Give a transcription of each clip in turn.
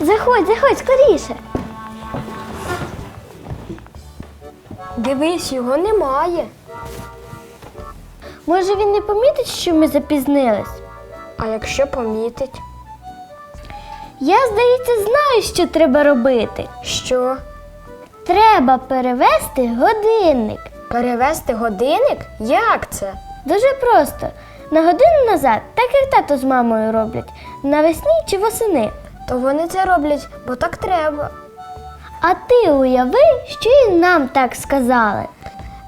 Заходь, заходь скоріше. Дивись, його немає. Може він не помітить, що ми запізнились? А якщо помітить, Я, здається, знаю, що треба робити. що? Треба перевести годинник. Перевести годинник? Як це? Дуже просто. На годину назад, так як тато з мамою роблять, навесні чи восени. То вони це роблять, бо так треба. А ти уяви, що і нам так сказали.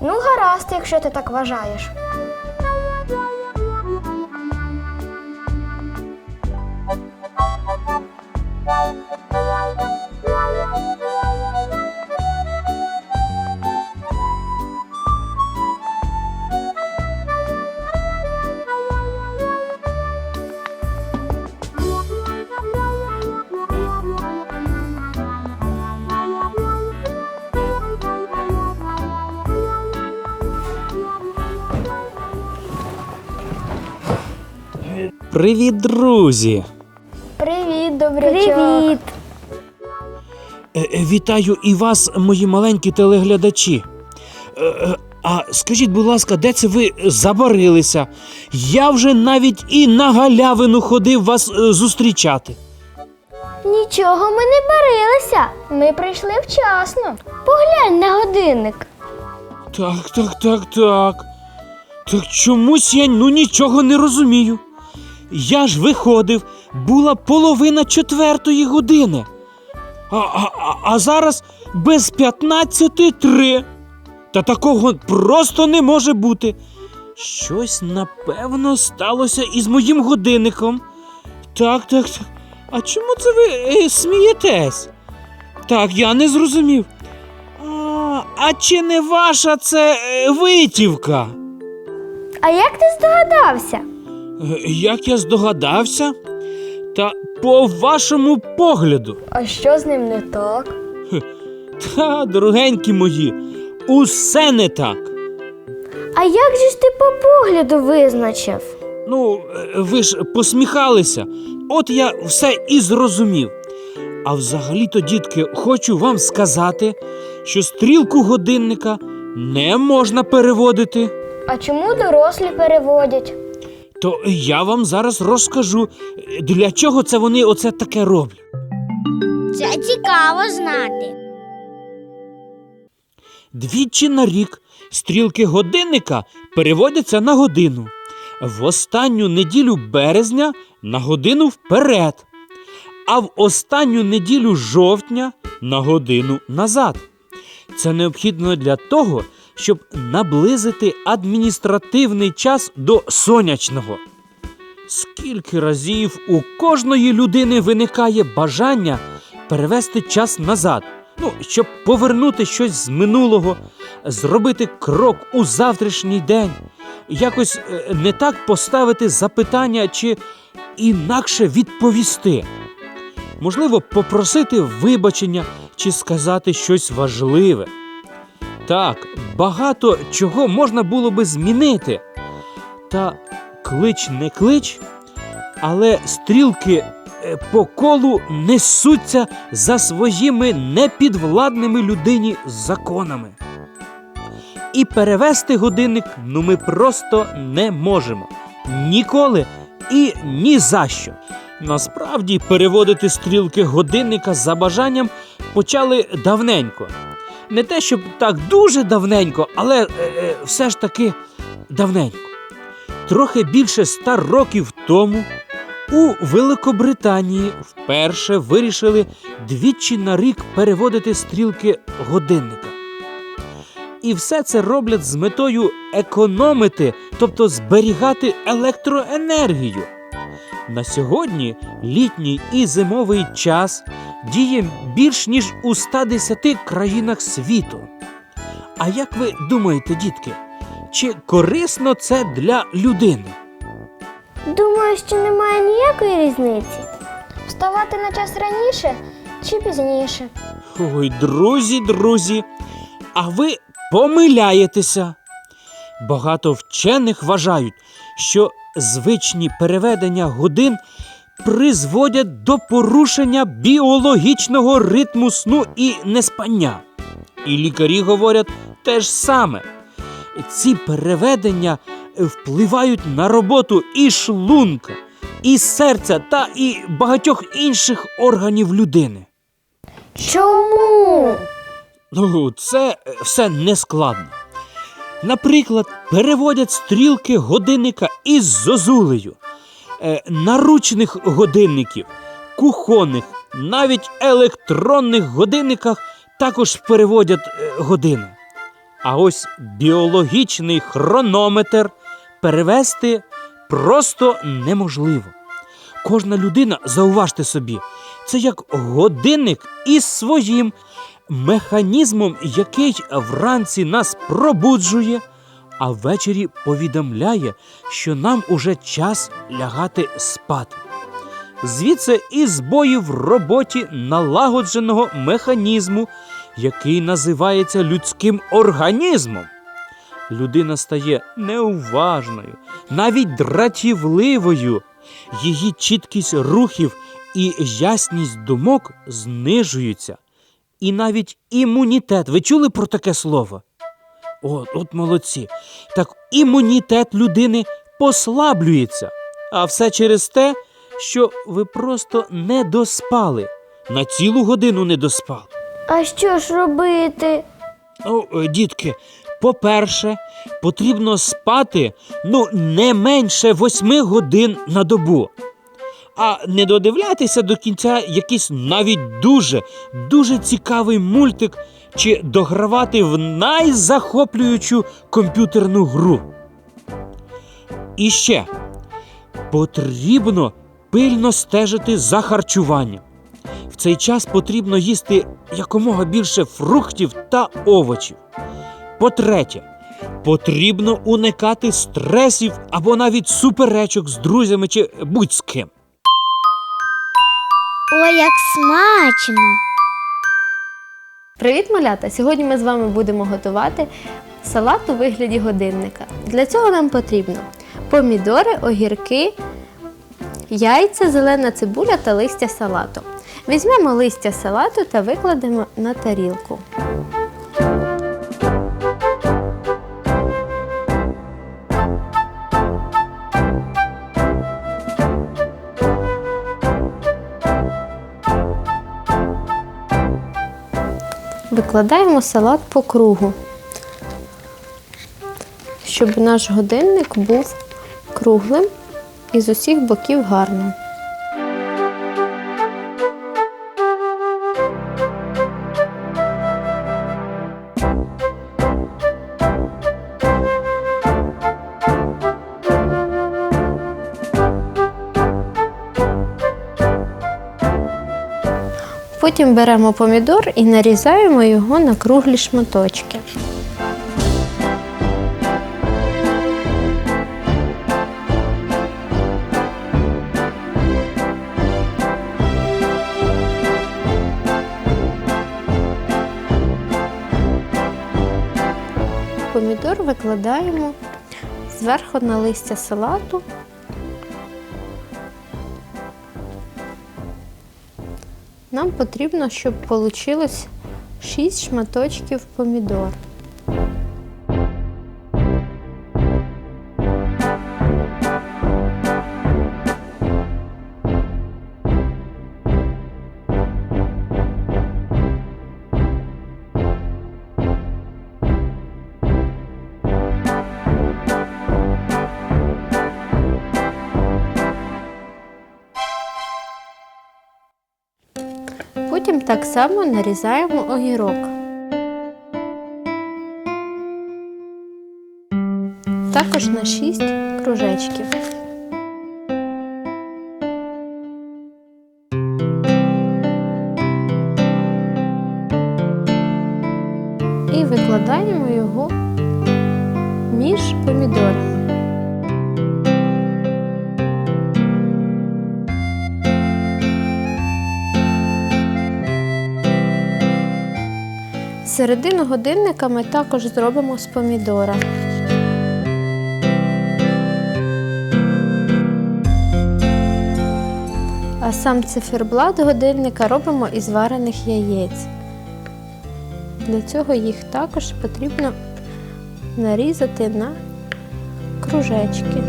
Ну, гаразд, якщо ти так вважаєш. Привіт, друзі! Привіт, добрячок. Привіт! Е, е, Вітаю і вас, мої маленькі телеглядачі. Е, А скажіть, будь ласка, де це ви забарилися? Я вже навіть і на галявину ходив вас зустрічати. Нічого ми не барилися. Ми прийшли вчасно. Поглянь на годинник. Так, так, так, так. Так чомусь я ну нічого не розумію. Я ж виходив, була половина четвертої години. А, а, а- зараз без п'ятнадцяти три. Та такого просто не може бути. Щось, напевно, сталося із моїм годинником. Так, так, так. А чому це ви е, смієтесь? Так, я не зрозумів. А, а чи не ваша це е, витівка? А як ти здогадався? Як я здогадався? Та по вашому погляду. А що з ним не так? Та, дорогенькі мої, усе не так. А як же ж ти по погляду визначив? Ну, ви ж посміхалися, от я все і зрозумів. А взагалі-то, дітки, хочу вам сказати, що стрілку годинника не можна переводити. А чому дорослі переводять? То я вам зараз розкажу, для чого це вони оце таке роблять. Це цікаво знати. Двічі на рік стрілки годинника переводяться на годину. В останню неділю березня на годину вперед, а в останню неділю жовтня на годину назад. Це необхідно для того, щоб наблизити адміністративний час до сонячного. Скільки разів у кожної людини виникає бажання перевести час назад, ну, щоб повернути щось з минулого, зробити крок у завтрашній день, якось е, не так поставити запитання чи інакше відповісти. Можливо, попросити вибачення чи сказати щось важливе. Так, багато чого можна було би змінити. Та клич не клич, але стрілки е, по колу несуться за своїми непідвладними людині законами. І перевести годинник ну ми просто не можемо. Ніколи і ні за що. Насправді переводити стрілки годинника за бажанням почали давненько. Не те, щоб так дуже давненько, але е, е, все ж таки давненько. Трохи більше ста років тому у Великобританії вперше вирішили двічі на рік переводити стрілки годинника. І все це роблять з метою економити, тобто зберігати електроенергію. На сьогодні літній і зимовий час діє більш ніж у 110 країнах світу. А як ви думаєте, дітки, чи корисно це для людини? Думаю, що немає ніякої різниці. Вставати на час раніше чи пізніше? Ой, друзі, друзі, а ви помиляєтеся. Багато вчених вважають, що звичні переведення годин призводять до порушення біологічного ритму сну і неспання. І лікарі говорять те ж саме. Ці переведення впливають на роботу і шлунка, і серця та і багатьох інших органів людини. Чому? Ну, це все не складно. Наприклад, переводять стрілки годинника із зозулею, наручних годинників, кухонних, навіть електронних годинниках також переводять е, години. А ось біологічний хронометр перевести просто неможливо. Кожна людина, зауважте собі, це як годинник із своїм механізмом, який вранці нас пробуджує, а ввечері повідомляє, що нам уже час лягати спати. Звідси і збої в роботі налагодженого механізму, який називається людським організмом. Людина стає неуважною, навіть дратівливою. Її чіткість рухів і ясність думок знижуються. І навіть імунітет. Ви чули про таке слово? От, от молодці. Так імунітет людини послаблюється. А все через те, що ви просто не доспали. На цілу годину не доспали. А що ж робити? Ну, е, дітки, по-перше, потрібно спати ну, не менше восьми годин на добу. А не додивлятися до кінця якийсь навіть дуже, дуже цікавий мультик чи догравати в найзахоплюючу комп'ютерну гру. І ще потрібно пильно стежити за харчуванням. В цей час потрібно їсти якомога більше фруктів та овочів. По-третє, потрібно уникати стресів або навіть суперечок з друзями чи будь з ким. Ой, як смачно! Привіт, малята! Сьогодні ми з вами будемо готувати салат у вигляді годинника. Для цього нам потрібно помідори, огірки, яйця, зелена цибуля та листя салату. Візьмемо листя салату та викладемо на тарілку. Викладаємо салат по кругу, щоб наш годинник був круглим і з усіх боків гарним. Потім беремо помідор і нарізаємо його на круглі шматочки. Помідор викладаємо зверху на листя салату. Нам потрібно, щоб вийшло 6 шматочків помідор. Так само нарізаємо огірок. Також на 6 кружечків. Середину годинника ми також зробимо з помідора. А сам циферблат годинника робимо із варених яєць. Для цього їх також потрібно нарізати на кружечки.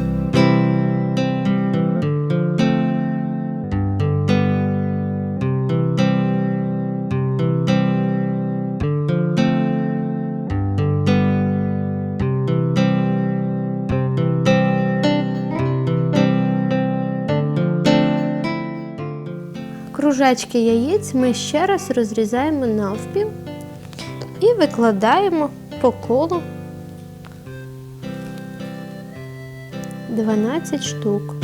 Кружечки яєць ми ще раз розрізаємо навпіл і викладаємо по колу 12 штук.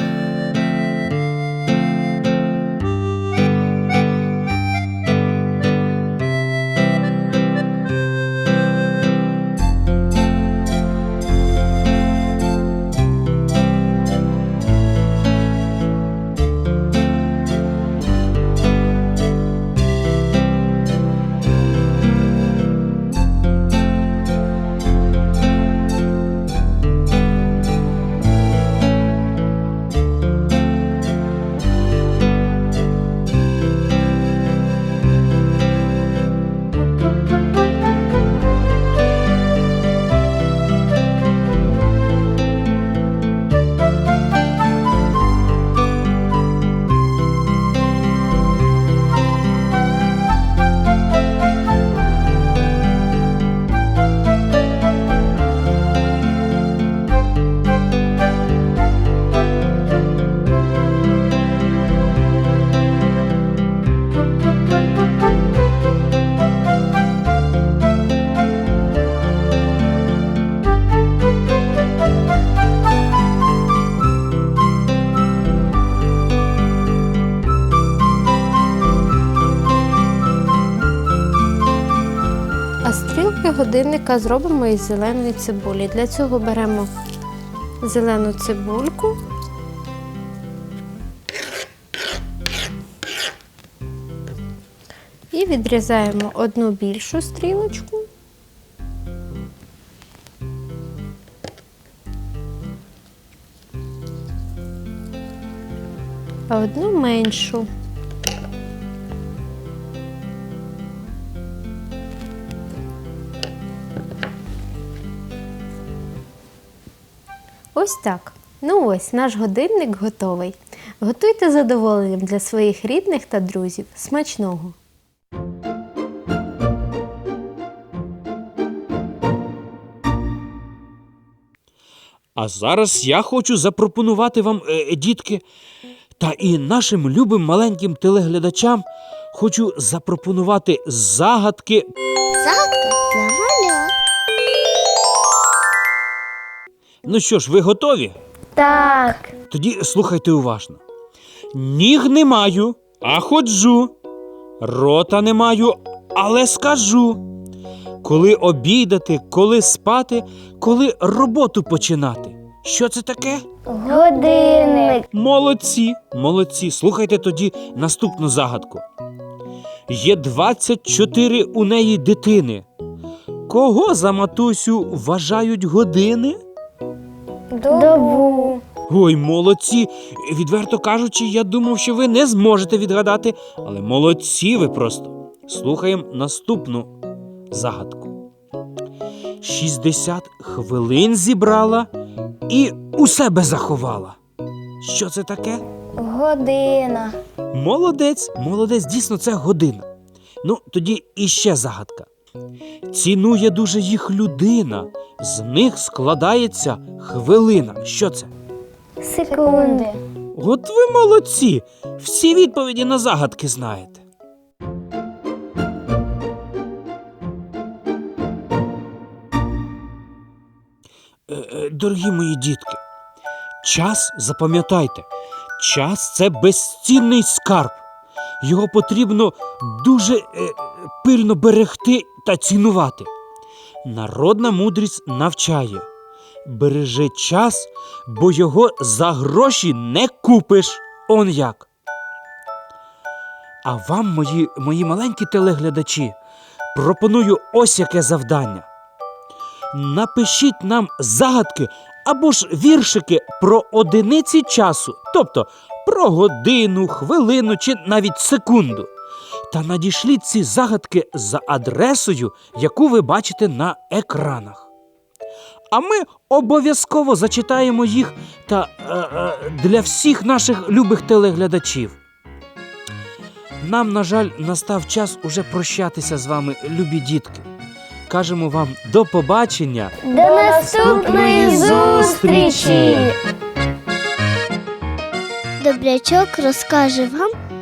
Годинника зробимо із зеленої цибулі. Для цього беремо зелену цибульку. І відрізаємо одну більшу стрілочку. А одну меншу. Ось так. Ну ось наш годинник готовий. Готуйте задоволенням для своїх рідних та друзів. Смачного! А зараз я хочу запропонувати вам, е, дітки, та і нашим любим маленьким телеглядачам хочу запропонувати загадки. Загадка для маля. Ну що ж, ви готові? Так. Тоді слухайте уважно. Ніг не маю, а ходжу. Рота не маю, але скажу. Коли обідати, коли спати, коли роботу починати. Що це таке? Годинник. Молодці, молодці. Слухайте тоді наступну загадку. Є 24 у неї дитини. Кого за матусю вважають години? Добу. Ой, молодці. Відверто кажучи, я думав, що ви не зможете відгадати, але молодці ви просто. Слухаємо наступну загадку. 60 хвилин зібрала і у себе заховала. Що це таке? Година. Молодець, молодець, дійсно, це година. Ну, тоді іще загадка. Цінує дуже їх людина, з них складається хвилина. Що це? Секунди. От ви молодці! Всі відповіді на загадки знаєте. Е, е, Дорогі мої дітки, час запам'ятайте, час це безцінний скарб. Його потрібно дуже е, пильно берегти та цінувати. Народна мудрість навчає. Бережи час, бо його за гроші не купиш. Он як. А вам, мої, мої маленькі телеглядачі, пропоную ось яке завдання. Напишіть нам загадки або ж віршики про одиниці часу, тобто про годину, хвилину чи навіть секунду. Та надішліть ці загадки за адресою, яку ви бачите на екранах. А ми обов'язково зачитаємо їх та е, е, для всіх наших любих телеглядачів. Нам, на жаль, настав час уже прощатися з вами, любі дітки. Кажемо вам до побачення. До наступної зустрічі! Добрячок розкаже вам